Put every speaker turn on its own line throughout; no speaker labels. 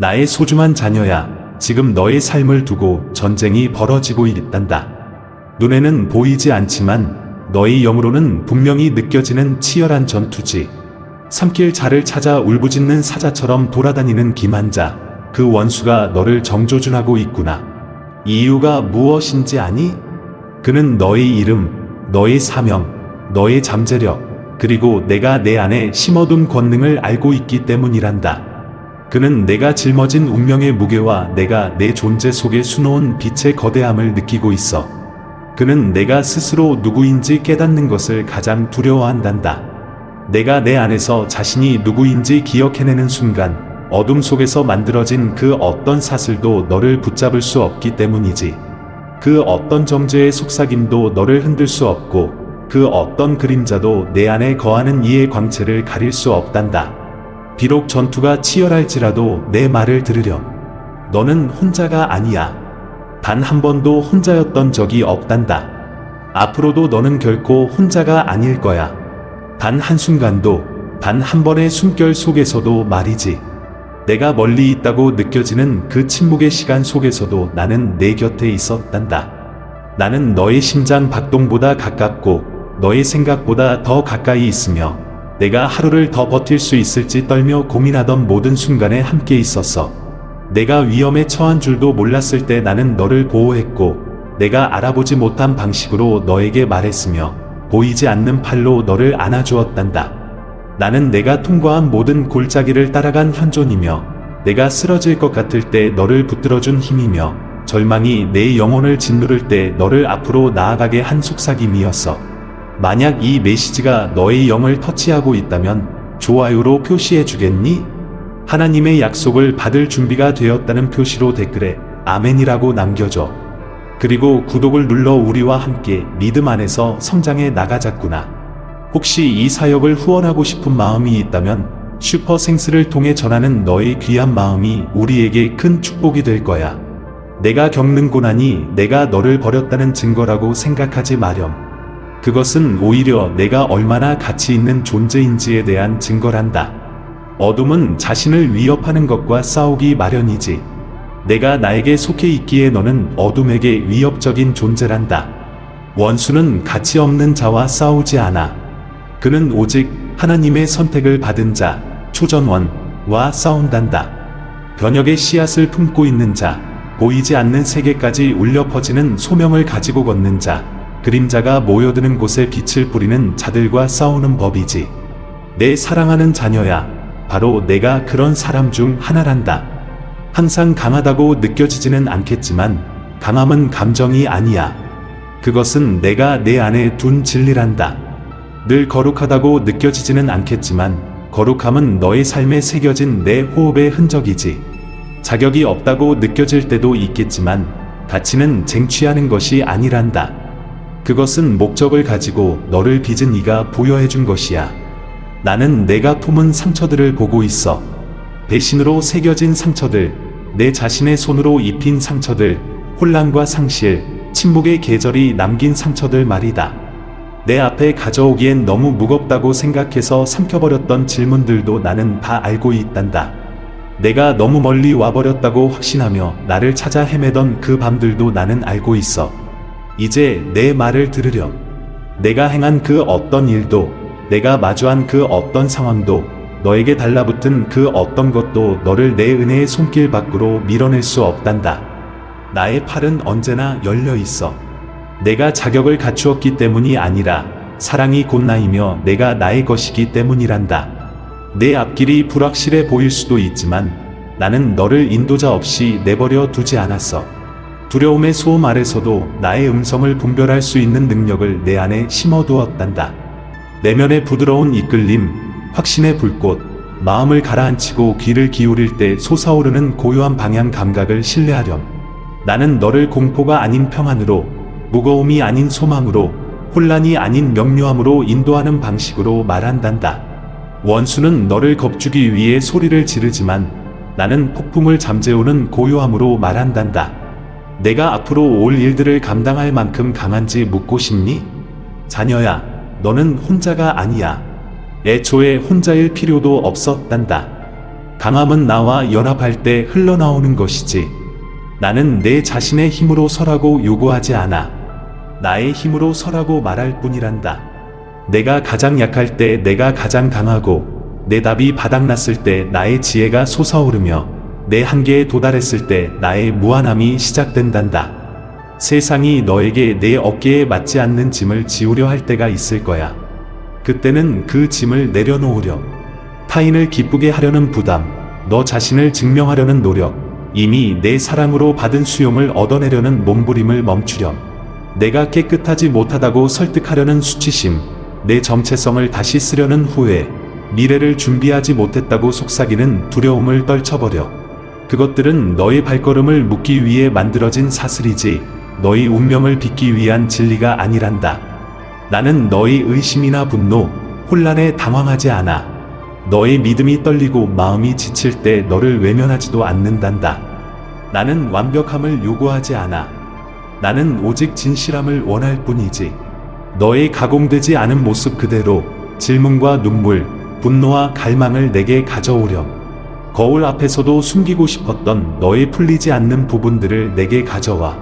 나의 소중한 자녀야, 지금 너의 삶을 두고 전쟁이 벌어지고 있단다. 눈에는 보이지 않지만 너의 영으로는 분명히 느껴지는 치열한 전투지. 삼킬 자를 찾아 울부짖는 사자처럼 돌아다니는 기만자, 그 원수가 너를 정조준하고 있구나. 이유가 무엇인지 아니? 그는 너의 이름, 너의 사명, 너의 잠재력, 그리고 내가 내 안에 심어둔 권능을 알고 있기 때문이란다. 그는 내가 짊어진 운명의 무게와 내가 내 존재 속에 수놓은 빛의 거대함을 느끼고 있어. 그는 내가 스스로 누구인지 깨닫는 것을 가장 두려워한단다. 내가 내 안에서 자신이 누구인지 기억해내는 순간 어둠 속에서 만들어진 그 어떤 사슬도 너를 붙잡을 수 없기 때문이지. 그 어떤 정죄의 속삭임도 너를 흔들 수 없고 그 어떤 그림자도 내 안에 거하는 이의 광채를 가릴 수 없단다. 비록 전투가 치열할지라도 내 말을 들으렴. 너는 혼자가 아니야. 단 한 번도 혼자였던 적이 없단다. 앞으로도 너는 결코 혼자가 아닐 거야. 단 한순간도, 단 한 번의 숨결 속에서도 말이지. 내가 멀리 있다고 느껴지는 그 침묵의 시간 속에서도 나는 내 곁에 있었단다. 나는 너의 심장 박동보다 가깝고 너의 생각보다 더 가까이 있으며 내가 하루를 더 버틸 수 있을지 떨며 고민하던 모든 순간에 함께 있었어. 내가 위험에 처한 줄도 몰랐을 때 나는 너를 보호했고 내가 알아보지 못한 방식으로 너에게 말했으며 보이지 않는 팔로 너를 안아주었단다. 나는 내가 통과한 모든 골짜기를 따라간 현존이며 내가 쓰러질 것 같을 때 너를 붙들어준 힘이며 절망이 내 영혼을 짓누를 때 너를 앞으로 나아가게 한 속삭임이었어. 만약 이 메시지가 너의 영을 터치하고 있다면 좋아요로 표시해 주겠니? 하나님의 약속을 받을 준비가 되었다는 표시로 댓글에 아멘이라고 남겨줘. 그리고 구독을 눌러 우리와 함께 믿음 안에서 성장해 나가자꾸나. 혹시 이 사역을 후원하고 싶은 마음이 있다면 슈퍼 생스를 통해 전하는 너의 귀한 마음이 우리에게 큰 축복이 될 거야. 내가 겪는 고난이 내가 너를 버렸다는 증거라고 생각하지 마렴. 그것은 오히려 내가 얼마나 가치 있는 존재인지에 대한 증거란다. 어둠은 자신을 위협하는 것과 싸우기 마련이지. 내가 나에게 속해 있기에 너는 어둠에게 위협적인 존재란다. 원수는 가치 없는 자와 싸우지 않아. 그는 오직 하나님의 선택을 받은 자, 초전원과 싸운단다. 변혁의 씨앗을 품고 있는 자, 보이지 않는 세계까지 울려 퍼지는 소명을 가지고 걷는 자, 그림자가 모여드는 곳에 빛을 뿌리는 자들과 싸우는 법이지. 내 사랑하는 자녀야, 바로 내가 그런 사람 중 하나란다. 항상 강하다고 느껴지지는 않겠지만, 강함은 감정이 아니야. 그것은 내가 내 안에 둔 진리란다. 늘 거룩하다고 느껴지지는 않겠지만, 거룩함은 너의 삶에 새겨진 내 호흡의 흔적이지. 자격이 없다고 느껴질 때도 있겠지만, 가치는 쟁취하는 것이 아니란다. 그것은 목적을 가지고 너를 빚은 이가 부여해 준 것이야. 나는 내가 품은 상처들을 보고 있어. 배신으로 새겨진 상처들, 내 자신의 손으로 입힌 상처들, 혼란과 상실, 침묵의 계절이 남긴 상처들 말이다. 내 앞에 가져오기엔 너무 무겁다고 생각해서 삼켜버렸던 질문들도 나는 다 알고 있단다. 내가 너무 멀리 와버렸다고 확신하며 나를 찾아 헤매던 그 밤들도 나는 알고 있어. 이제 내 말을 들으렴. 내가 행한 그 어떤 일도, 내가 마주한 그 어떤 상황도, 너에게 달라붙은 그 어떤 것도 너를 내 은혜의 손길 밖으로 밀어낼 수 없단다. 나의 팔은 언제나 열려 있어. 내가 자격을 갖추었기 때문이 아니라 사랑이 곧 나이며 내가 나의 것이기 때문이란다. 내 앞길이 불확실해 보일 수도 있지만 나는 너를 인도자 없이 내버려 두지 않았어. 두려움의 소음 아래서도 나의 음성을 분별할 수 있는 능력을 내 안에 심어두었단다. 내면의 부드러운 이끌림, 확신의 불꽃, 마음을 가라앉히고 귀를 기울일 때 솟아오르는 고요한 방향 감각을 신뢰하렴. 나는 너를 공포가 아닌 평안으로, 무거움이 아닌 소망으로, 혼란이 아닌 명료함으로 인도하는 방식으로 말한단다. 원수는 너를 겁주기 위해 소리를 지르지만 나는 폭풍을 잠재우는 고요함으로 말한단다. 내가 앞으로 올 일들을 감당할 만큼 강한지 묻고 싶니? 자녀야, 너는 혼자가 아니야. 애초에 혼자일 필요도 없었단다. 강함은 나와 연합할 때 흘러나오는 것이지. 나는 내 자신의 힘으로 서라고 요구하지 않아. 나의 힘으로 서라고 말할 뿐이란다. 내가 가장 약할 때 내가 가장 강하고, 내 답이 바닥났을 때 나의 지혜가 솟아오르며, 내 한계에 도달했을 때 나의 무한함이 시작된단다. 세상이 너에게 내 어깨에 맞지 않는 짐을 지우려 할 때가 있을 거야. 그때는 그 짐을 내려놓으렴. 타인을 기쁘게 하려는 부담, 너 자신을 증명하려는 노력, 이미 내 사랑으로 받은 수용을 얻어내려는 몸부림을 멈추렴. 내가 깨끗하지 못하다고 설득하려는 수치심, 내 정체성을 다시 쓰려는 후회, 미래를 준비하지 못했다고 속삭이는 두려움을 떨쳐버려. 그것들은 너의 발걸음을 묶기 위해 만들어진 사슬이지, 너의 운명을 빚기 위한 진리가 아니란다. 나는 너의 의심이나 분노, 혼란에 당황하지 않아. 너의 믿음이 떨리고 마음이 지칠 때 너를 외면하지도 않는단다. 나는 완벽함을 요구하지 않아. 나는 오직 진실함을 원할 뿐이지. 너의 가공되지 않은 모습 그대로 질문과 눈물, 분노와 갈망을 내게 가져오렴. 거울 앞에서도 숨기고 싶었던 너의 풀리지 않는 부분들을 내게 가져와.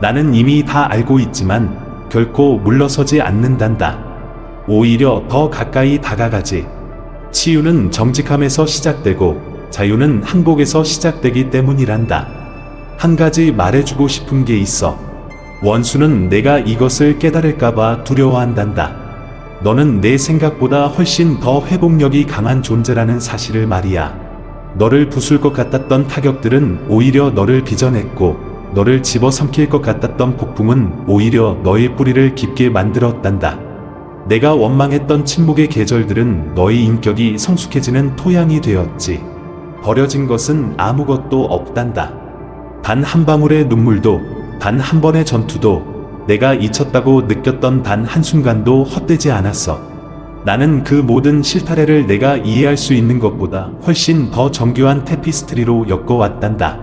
나는 이미 다 알고 있지만 결코 물러서지 않는단다. 오히려 더 가까이 다가가지. 치유는 정직함에서 시작되고 자유는 항복에서 시작되기 때문이란다. 한 가지 말해주고 싶은 게 있어. 원수는 내가 이것을 깨달을까봐 두려워한단다. 너는 내 생각보다 훨씬 더 회복력이 강한 존재라는 사실을 말이야. 너를 부술 것 같았던 타격들은 오히려 너를 빚어냈고, 너를 집어삼킬 것 같았던 폭풍은 오히려 너의 뿌리를 깊게 만들었단다. 내가 원망했던 침묵의 계절들은 너의 인격이 성숙해지는 토양이 되었지. 버려진 것은 아무것도 없단다. 단 한 방울의 눈물도, 단 한 번의 전투도, 내가 잊혔다고 느꼈던 단 한순간도 헛되지 않았어. 나는 그 모든 실타래를 내가 이해할 수 있는 것보다 훨씬 더 정교한 테피스트리로 엮어왔단다.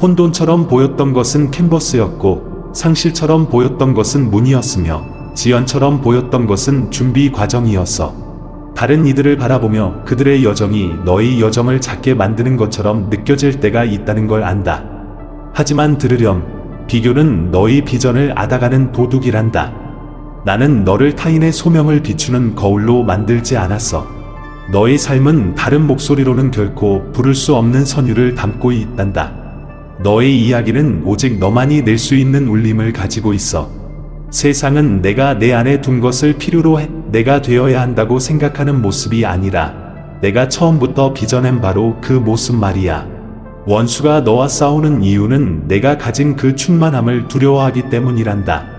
혼돈처럼 보였던 것은 캔버스였고, 상실처럼 보였던 것은 문이었으며, 지연처럼 보였던 것은 준비 과정이었어. 다른 이들을 바라보며 그들의 여정이 너의 여정을 작게 만드는 것처럼 느껴질 때가 있다는 걸 안다. 하지만 들으렴, 비교는 너의 비전을 앗아가는 도둑이란다. 나는 너를 타인의 소명을 비추는 거울로 만들지 않았어. 너의 삶은 다른 목소리로는 결코 부를 수 없는 선율을 담고 있단다. 너의 이야기는 오직 너만이 낼 수 있는 울림을 가지고 있어. 세상은 내가 내 안에 둔 것을 필요로 해, 내가 되어야 한다고 생각하는 모습이 아니라 내가 처음부터 빚어낸 바로 그 모습 말이야. 원수가 너와 싸우는 이유는 내가 가진 그 충만함을 두려워하기 때문이란다.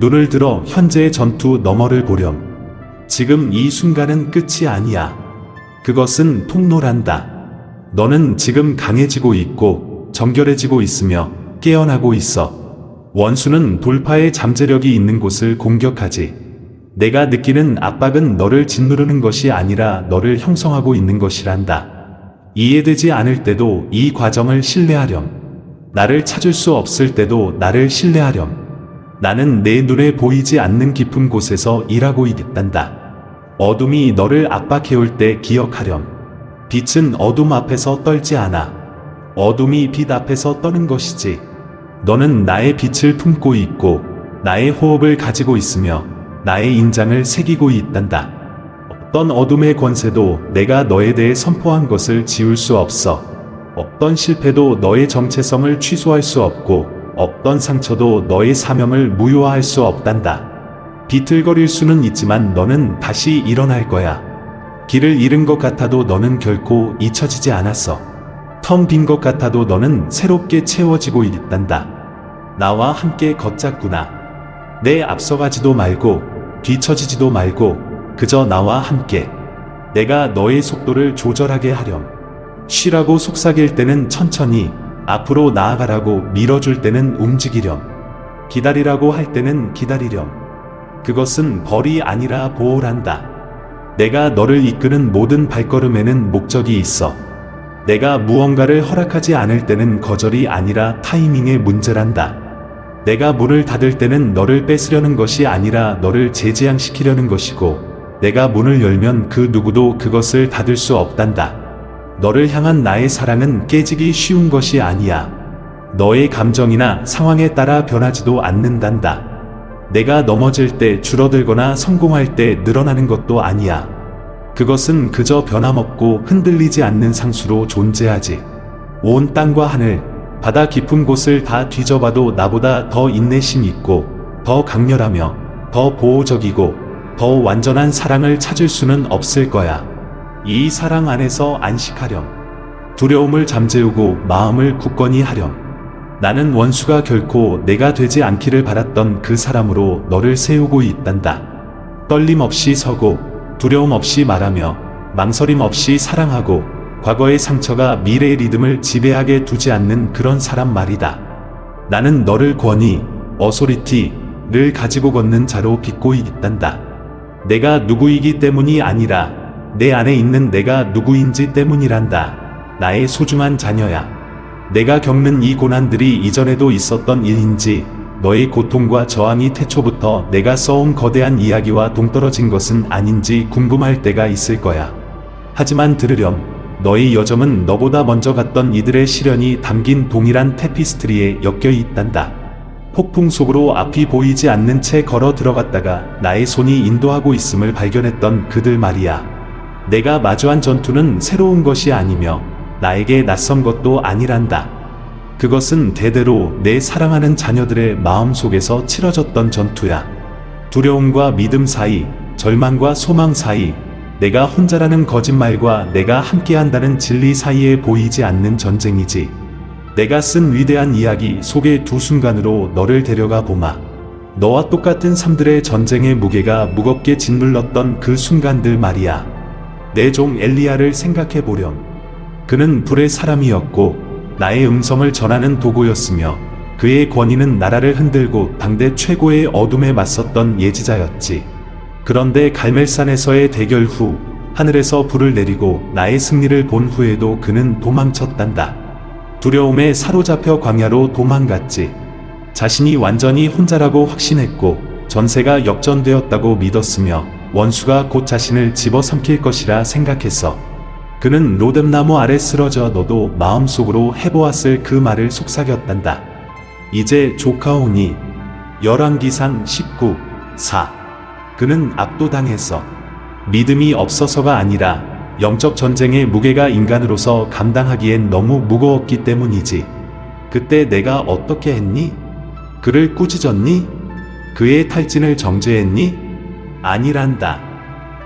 눈을 들어 현재의 전투 너머를 보렴. 지금 이 순간은 끝이 아니야. 그것은 통로란다. 너는 지금 강해지고 있고 정결해지고 있으며 깨어나고 있어. 원수는 돌파의 잠재력이 있는 곳을 공격하지. 내가 느끼는 압박은 너를 짓누르는 것이 아니라 너를 형성하고 있는 것이란다. 이해되지 않을 때도 이 과정을 신뢰하렴. 나를 찾을 수 없을 때도 나를 신뢰하렴. 나는 내 눈에 보이지 않는 깊은 곳에서 일하고 있단다. 어둠이 너를 압박해올 때 기억하렴. 빛은 어둠 앞에서 떨지 않아. 어둠이 빛 앞에서 떠는 것이지. 너는 나의 빛을 품고 있고, 나의 호흡을 가지고 있으며, 나의 인장을 새기고 있단다. 어떤 어둠의 권세도 내가 너에 대해 선포한 것을 지울 수 없어. 어떤 실패도 너의 정체성을 취소할 수 없고, 어떤 상처도 너의 사명을 무효화할 수 없단다. 비틀거릴 수는 있지만 너는 다시 일어날 거야. 길을 잃은 것 같아도 너는 결코 잊혀지지 않았어. 텅 빈 것 같아도 너는 새롭게 채워지고 있단다. 나와 함께 걷자꾸나. 내 앞서가지도 말고, 뒤처지지도 말고, 그저 나와 함께. 내가 너의 속도를 조절하게 하렴. 쉬라고 속삭일 때는 천천히, 앞으로 나아가라고 밀어줄 때는 움직이렴. 기다리라고 할 때는 기다리렴. 그것은 벌이 아니라 보호란다. 내가 너를 이끄는 모든 발걸음에는 목적이 있어. 내가 무언가를 허락하지 않을 때는 거절이 아니라 타이밍의 문제란다. 내가 문을 닫을 때는 너를 뺏으려는 것이 아니라 너를 재지양시키려는 것이고, 내가 문을 열면 그 누구도 그것을 닫을 수 없단다. 너를 향한 나의 사랑은 깨지기 쉬운 것이 아니야. 너의 감정이나 상황에 따라 변하지도 않는단다. 내가 넘어질 때 줄어들거나 성공할 때 늘어나는 것도 아니야. 그것은 그저 변함없고 흔들리지 않는 상수로 존재하지. 온 땅과 하늘, 바다 깊은 곳을 다 뒤져봐도 나보다 더 인내심 있고, 더 강렬하며, 더 보호적이고, 더 완전한 사랑을 찾을 수는 없을 거야. 이 사랑 안에서 안식하렴. 두려움을 잠재우고 마음을 굳건히 하렴. 나는 원수가 결코 내가 되지 않기를 바랐던 그 사람으로 너를 세우고 있단다. 떨림 없이 서고 두려움 없이 말하며 망설임 없이 사랑하고 과거의 상처가 미래의 리듬을 지배하게 두지 않는 그런 사람 말이다. 나는 너를 권위, 어소리티를 가지고 걷는 자로 빚고 있단다. 내가 누구이기 때문이 아니라 내 안에 있는 내가 누구인지 때문이란다. 나의 소중한 자녀야. 내가 겪는 이 고난들이 이전에도 있었던 일인지 너의 고통과 저항이 태초부터 내가 써온 거대한 이야기와 동떨어진 것은 아닌지 궁금할 때가 있을 거야. 하지만 들으렴. 너의 여정은 너보다 먼저 갔던 이들의 시련이 담긴 동일한 테피스트리에 엮여 있단다. 폭풍 속으로 앞이 보이지 않는 채 걸어 들어갔다가 나의 손이 인도하고 있음을 발견했던 그들 말이야. 내가 마주한 전투는 새로운 것이 아니며 나에게 낯선 것도 아니란다. 그것은 대대로 내 사랑하는 자녀들의 마음 속에서 치러졌던 전투야. 두려움과 믿음 사이, 절망과 소망 사이, 내가 혼자라는 거짓말과 내가 함께한다는 진리 사이에 보이지 않는 전쟁이지. 내가 쓴 위대한 이야기 속의 두 순간으로 너를 데려가 보마. 너와 똑같은 삶들의 전쟁의 무게가 무겁게 짓눌렀던 그 순간들 말이야. 내 종 엘리야를 생각해 보렴. 그는 불의 사람이었고 나의 음성을 전하는 도구였으며 그의 권위는 나라를 흔들고 당대 최고의 어둠에 맞섰던 예지자였지. 그런데 갈멜산에서의 대결 후 하늘에서 불을 내리고 나의 승리를 본 후에도 그는 도망쳤단다. 두려움에 사로잡혀 광야로 도망갔지. 자신이 완전히 혼자라고 확신했고 전세가 역전되었다고 믿었으며 원수가 곧 자신을 집어삼킬 것이라 생각했어. 그는 로뎀나무 아래 쓰러져 너도 마음속으로 해보았을 그 말을 속삭였단다. 이제 조카오니 열왕기상 19, 4. 그는 압도당했어. 믿음이 없어서가 아니라 영적 전쟁의 무게가 인간으로서 감당하기엔 너무 무거웠기 때문이지. 그때 내가 어떻게 했니? 그를 꾸짖었니? 그의 탈진을 정죄했니? 아니란다.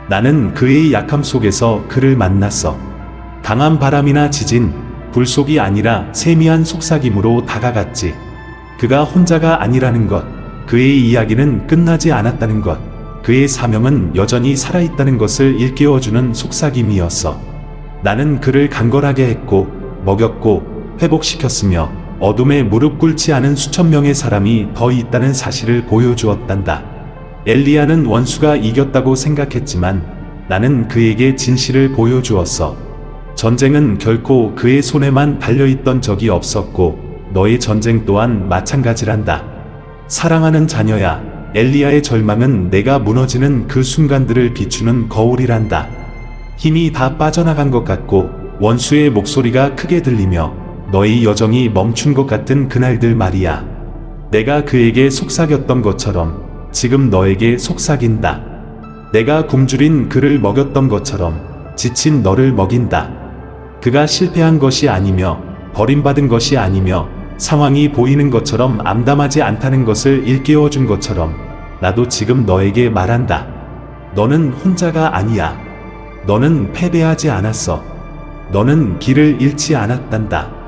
나는 그의 약함 속에서 그를 만났어. 강한 바람이나 지진, 불속이 아니라 세미한 속삭임으로 다가갔지. 그가 혼자가 아니라는 것, 그의 이야기는 끝나지 않았다는 것, 그의 사명은 여전히 살아있다는 것을 일깨워주는 속삭임이었어. 나는 그를 간걸하게 했고, 먹였고, 회복시켰으며, 어둠에 무릎 꿇지 않은 수천 명의 사람이 더 있다는 사실을 보여주었단다. 엘리야는 원수가 이겼다고 생각했지만 나는 그에게 진실을 보여주었어. 전쟁은 결코 그의 손에만 달려있던 적이 없었고 너의 전쟁 또한 마찬가지란다. 사랑하는 자녀야, 엘리야의 절망은 내가 무너지는 그 순간들을 비추는 거울이란다. 힘이 다 빠져나간 것 같고 원수의 목소리가 크게 들리며 너의 여정이 멈춘 것 같은 그날들 말이야. 내가 그에게 속삭였던 것처럼 지금 너에게 속삭인다. 내가 굶주린 그를 먹였던 것처럼 지친 너를 먹인다. 그가 실패한 것이 아니며 버림받은 것이 아니며 상황이 보이는 것처럼 암담하지 않다는 것을 일깨워 준 것처럼 나도 지금 너에게 말한다. 너는 혼자가 아니야. 너는 패배하지 않았어. 너는 길을 잃지 않았단다.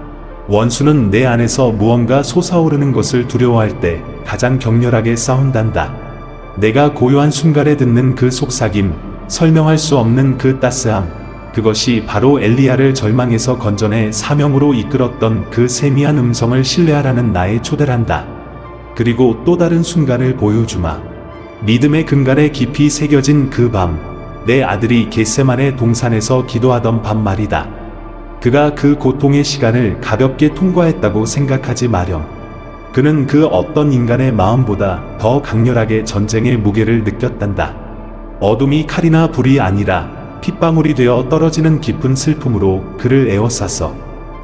원수는 내 안에서 무언가 솟아오르는 것을 두려워할 때 가장 격렬하게 싸운단다. 내가 고요한 순간에 듣는 그 속삭임, 설명할 수 없는 그 따스함, 그것이 바로 엘리야를 절망에서 건전해 사명으로 이끌었던 그 세미한 음성을 신뢰하라는 나의 초대란다. 그리고 또 다른 순간을 보여주마. 믿음의 근간에 깊이 새겨진 그 밤, 내 아들이 겟세만의 동산에서 기도하던 밤 말이다. 그가 그 고통의 시간을 가볍게 통과했다고 생각하지 마렴. 그는 그 어떤 인간의 마음보다 더 강렬하게 전쟁의 무게를 느꼈단다. 어둠이 칼이나 불이 아니라 핏방울이 되어 떨어지는 깊은 슬픔으로 그를 에워싸서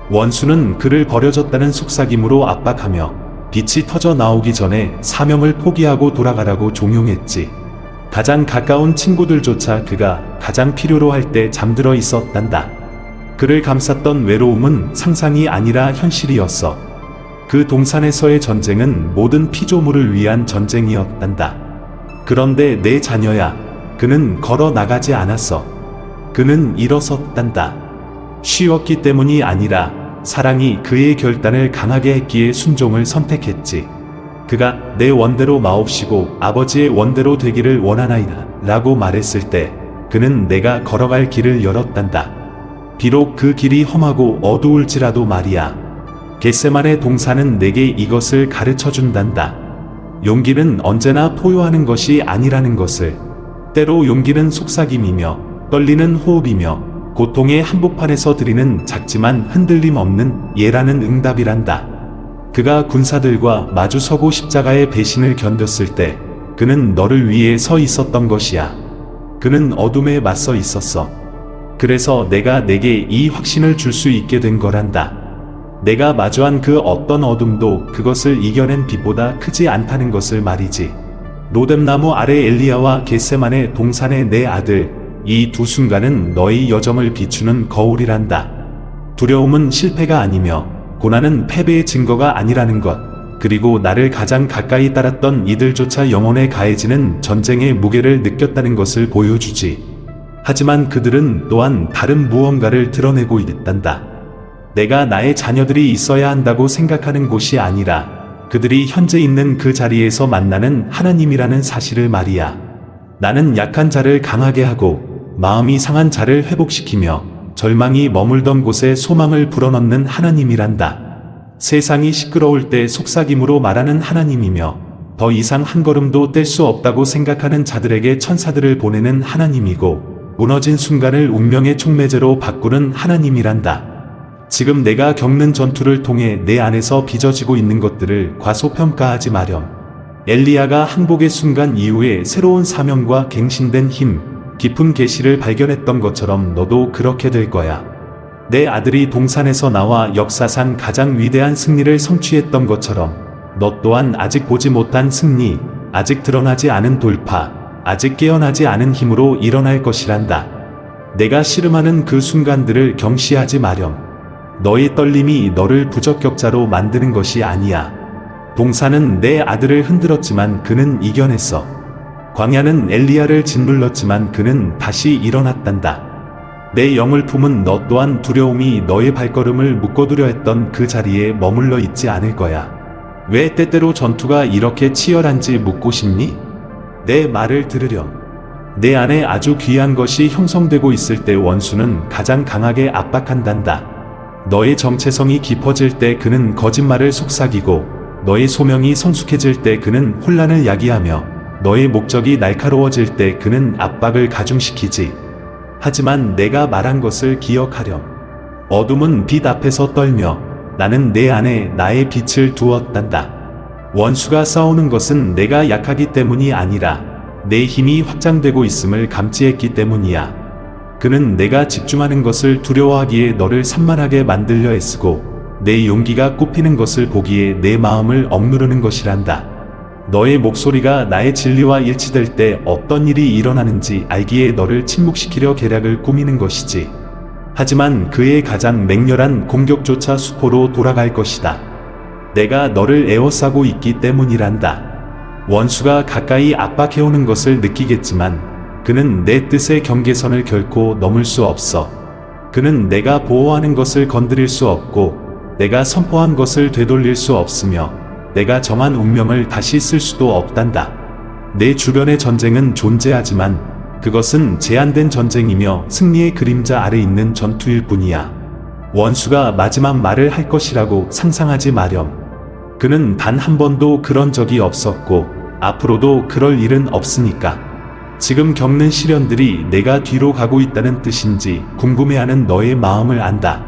원수는 그를 버려졌다는 속삭임으로 압박하며 빛이 터져 나오기 전에 사명을 포기하고 돌아가라고 종용했지. 가장 가까운 친구들조차 그가 가장 필요로 할 때 잠들어 있었단다. 그를 감쌌던 외로움은 상상이 아니라 현실이었어. 그 동산에서의 전쟁은 모든 피조물을 위한 전쟁이었단다. 그런데 내 자녀야, 그는 걸어 나가지 않았어. 그는 일어섰단다. 쉬웠기 때문이 아니라 사랑이 그의 결단을 강하게 했기에 순종을 선택했지. 그가 내 원대로 마옵시고 아버지의 원대로 되기를 원하나이다. 라고 말했을 때 그는 내가 걸어갈 길을 열었단다. 비록 그 길이 험하고 어두울지라도 말이야. 겟세만의 동사는 내게 이것을 가르쳐 준단다. 용기는 언제나 포효하는 것이 아니라는 것을. 때로 용기는 속삭임이며 떨리는 호흡이며 고통의 한복판에서 드리는 작지만 흔들림 없는 예라는 응답이란다. 그가 군사들과 마주서고 십자가의 배신을 견뎠을 때 그는 너를 위해 서 있었던 것이야. 그는 어둠에 맞서 있었어. 그래서 내가 내게 이 확신을 줄 수 있게 된 거란다. 내가 마주한 그 어떤 어둠도 그것을 이겨낸 빛보다 크지 않다는 것을 말이지. 로뎀나무 아래 엘리야와 겟세만의 동산의 내 아들, 이 두 순간은 너의 여정을 비추는 거울이란다. 두려움은 실패가 아니며 고난은 패배의 증거가 아니라는 것. 그리고 나를 가장 가까이 따랐던 이들조차 영혼에 가해지는 전쟁의 무게를 느꼈다는 것을 보여주지. 하지만 그들은 또한 다른 무언가를 드러내고 있단다. 내가 나의 자녀들이 있어야 한다고 생각하는 곳이 아니라 그들이 현재 있는 그 자리에서 만나는 하나님이라는 사실을 말이야. 나는 약한 자를 강하게 하고 마음이 상한 자를 회복시키며 절망이 머물던 곳에 소망을 불어넣는 하나님이란다. 세상이 시끄러울 때 속삭임으로 말하는 하나님이며 더 이상 한 걸음도 뗄 수 없다고 생각하는 자들에게 천사들을 보내는 하나님이고 무너진 순간을 운명의 촉매제로 바꾸는 하나님이란다. 지금 내가 겪는 전투를 통해 내 안에서 빚어지고 있는 것들을 과소평가하지 마렴. 엘리야가 항복의 순간 이후에 새로운 사명과 갱신된 힘, 깊은 계시를 발견했던 것처럼 너도 그렇게 될 거야. 내 아들이 동산에서 나와 역사상 가장 위대한 승리를 성취했던 것처럼 너 또한 아직 보지 못한 승리, 아직 드러나지 않은 돌파, 아직 깨어나지 않은 힘으로 일어날 것이란다. 내가 씨름하는 그 순간들을 경시하지 마렴. 너의 떨림이 너를 부적격자로 만드는 것이 아니야. 동산은 내 아들을 흔들었지만 그는 이겨냈어. 광야는 엘리야를 짓눌렀지만 그는 다시 일어났단다. 내 영을 품은 너 또한 두려움이 너의 발걸음을 묶어두려 했던 그 자리에 머물러 있지 않을 거야. 왜 때때로 전투가 이렇게 치열한지 묻고 싶니? 내 말을 들으렴. 내 안에 아주 귀한 것이 형성되고 있을 때 원수는 가장 강하게 압박한단다. 너의 정체성이 깊어질 때 그는 거짓말을 속삭이고 너의 소명이 성숙해질 때 그는 혼란을 야기하며 너의 목적이 날카로워질 때 그는 압박을 가중시키지. 하지만 내가 말한 것을 기억하렴. 어둠은 빛 앞에서 떨며 나는 내 안에 나의 빛을 두었단다. 원수가 싸우는 것은 내가 약하기 때문이 아니라 내 힘이 확장되고 있음을 감지했기 때문이야. 그는 내가 집중하는 것을 두려워하기에 너를 산만하게 만들려 애쓰고 내 용기가 꼽히는 것을 보기에 내 마음을 억누르는 것이란다. 너의 목소리가 나의 진리와 일치될 때 어떤 일이 일어나는지 알기에 너를 침묵시키려 계략을 꾸미는 것이지. 하지만 그의 가장 맹렬한 공격조차 수포로 돌아갈 것이다. 내가 너를 에워싸고 있기 때문이란다. 원수가 가까이 압박해오는 것을 느끼겠지만 그는 내 뜻의 경계선을 결코 넘을 수 없어. 그는 내가 보호하는 것을 건드릴 수 없고 내가 선포한 것을 되돌릴 수 없으며 내가 정한 운명을 다시 쓸 수도 없단다. 내 주변의 전쟁은 존재하지만 그것은 제한된 전쟁이며 승리의 그림자 아래 있는 전투일 뿐이야. 원수가 마지막 말을 할 것이라고 상상하지 마렴. 그는 단 한 번도 그런 적이 없었고 앞으로도 그럴 일은 없으니까. 지금 겪는 시련들이 내가 뒤로 가고 있다는 뜻인지 궁금해하는 너의 마음을 안다.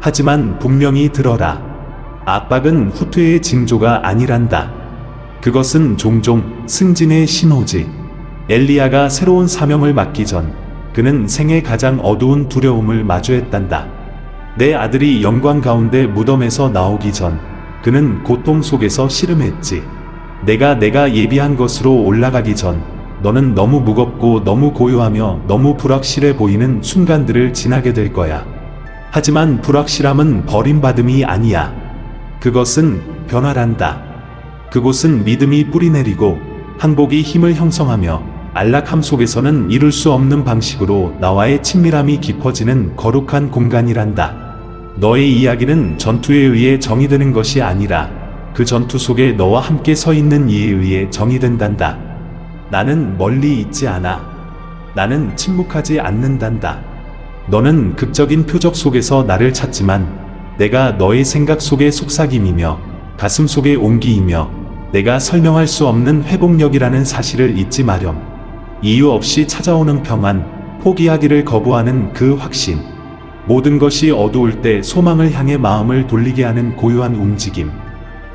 하지만 분명히 들어라. 압박은 후퇴의 징조가 아니란다. 그것은 종종 승진의 신호지. 엘리야가 새로운 사명을 맡기 전 그는 생애 가장 어두운 두려움을 마주했단다. 내 아들이 영광 가운데 무덤에서 나오기 전 그는 고통 속에서 씨름했지. 내가 내가 예비한 것으로 올라가기 전 너는 너무 무겁고 너무 고요하며 너무 불확실해 보이는 순간들을 지나게 될 거야. 하지만 불확실함은 버림받음이 아니야. 그것은 변화란다. 그곳은 믿음이 뿌리내리고 항복이 힘을 형성하며 안락함 속에서는 이룰 수 없는 방식으로 나와의 친밀함이 깊어지는 거룩한 공간이란다. 너의 이야기는 전투에 의해 정의되는 것이 아니라 그 전투 속에 너와 함께 서 있는 이에 의해 정의된단다. 나는 멀리 있지 않아. 나는 침묵하지 않는단다. 너는 극적인 표적 속에서 나를 찾지만 내가 너의 생각 속의 속삭임이며 가슴 속의 온기이며 내가 설명할 수 없는 회복력이라는 사실을 잊지 마렴. 이유 없이 찾아오는 평안, 포기하기를 거부하는 그 확신. 모든 것이 어두울 때 소망을 향해 마음을 돌리게 하는 고요한 움직임.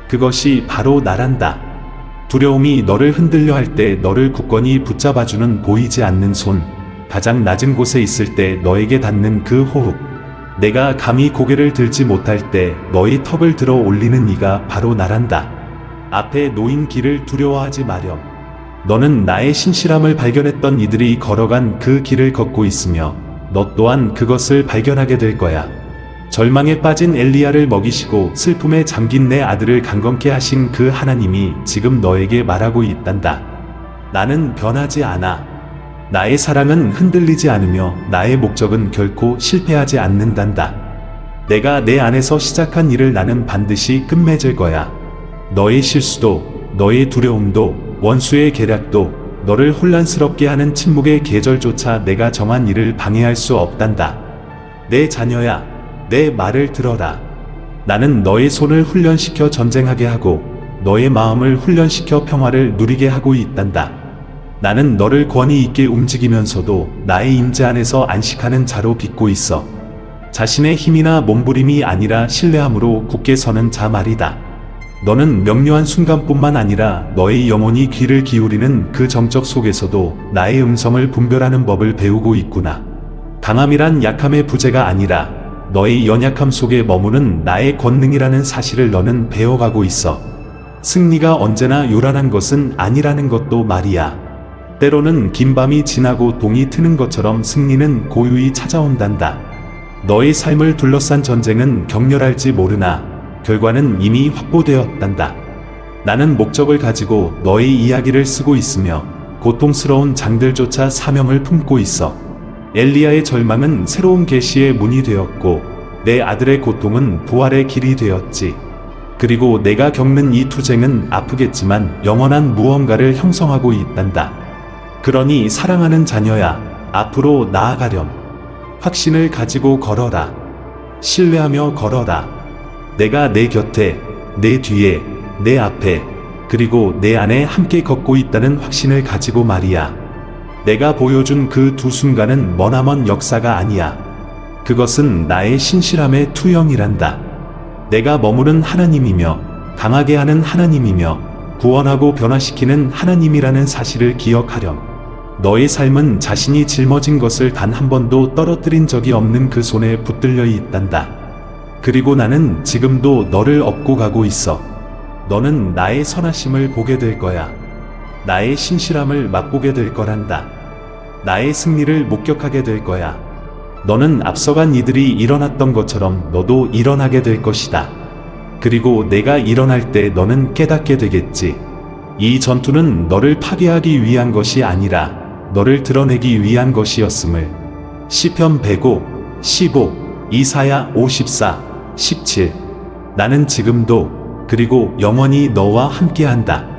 그것이 바로 나란다. 두려움이 너를 흔들려 할 때 너를 굳건히 붙잡아주는 보이지 않는 손. 가장 낮은 곳에 있을 때 너에게 닿는 그 호흡. 내가 감히 고개를 들지 못할 때 너의 턱을 들어 올리는 이가 바로 나란다. 앞에 놓인 길을 두려워하지 마렴. 너는 나의 신실함을 발견했던 이들이 걸어간 그 길을 걷고 있으며 너 또한 그것을 발견하게 될 거야. 절망에 빠진 엘리야를 먹이시고 슬픔에 잠긴 내 아들을 강건케 하신 그 하나님이 지금 너에게 말하고 있단다. 나는 변하지 않아. 나의 사랑은 흔들리지 않으며 나의 목적은 결코 실패하지 않는단다. 내가 내 안에서 시작한 일을 나는 반드시 끝맺을 거야. 너의 실수도, 너의 두려움도, 원수의 계략도, 너를 혼란스럽게 하는 침묵의 계절조차 내가 정한 일을 방해할 수 없단다. 내 자녀야, 내 말을 들어라. 나는 너의 손을 훈련시켜 전쟁하게 하고, 너의 마음을 훈련시켜 평화를 누리게 하고 있단다. 나는 너를 권위 있게 움직이면서도 나의 임재 안에서 안식하는 자로 빚고 있어. 자신의 힘이나 몸부림이 아니라 신뢰함으로 굳게 서는 자 말이다. 너는 명료한 순간뿐만 아니라 너의 영혼이 귀를 기울이는 그 정적 속에서도 나의 음성을 분별하는 법을 배우고 있구나. 강함이란 약함의 부재가 아니라 너의 연약함 속에 머무는 나의 권능이라는 사실을 너는 배워가고 있어. 승리가 언제나 요란한 것은 아니라는 것도 말이야. 때로는 긴 밤이 지나고 동이 트는 것처럼 승리는 고유히 찾아온단다. 너의 삶을 둘러싼 전쟁은 격렬할지 모르나 결과는 이미 확보되었단다. 나는 목적을 가지고 너의 이야기를 쓰고 있으며 고통스러운 장들조차 사명을 품고 있어. 엘리야의 절망은 새로운 계시의 문이 되었고 내 아들의 고통은 부활의 길이 되었지. 그리고 내가 겪는 이 투쟁은 아프겠지만 영원한 무언가를 형성하고 있단다. 그러니 사랑하는 자녀야, 앞으로 나아가렴. 확신을 가지고 걸어라. 신뢰하며 걸어라. 내가 내 곁에, 내 뒤에, 내 앞에, 그리고 내 안에 함께 걷고 있다는 확신을 가지고 말이야. 내가 보여준 그 두 순간은 머나먼 역사가 아니야. 그것은 나의 신실함의 투영이란다. 내가 머무른 하나님이며, 강하게 하는 하나님이며, 구원하고 변화시키는 하나님이라는 사실을 기억하렴. 너의 삶은 자신이 짊어진 것을 단 한 번도 떨어뜨린 적이 없는 그 손에 붙들려 있단다. 그리고 나는 지금도 너를 업고 가고 있어. 너는 나의 선하심을 보게 될 거야. 나의 신실함을 맛보게 될 거란다. 나의 승리를 목격하게 될 거야. 너는 앞서간 이들이 일어났던 것처럼 너도 일어나게 될 것이다. 그리고 내가 일어날 때 너는 깨닫게 되겠지. 이 전투는 너를 파괴하기 위한 것이 아니라 너를 드러내기 위한 것이었음을. 시편 105, 15, 이사야 54, 17. 나는 지금도 그리고 영원히 너와 함께한다.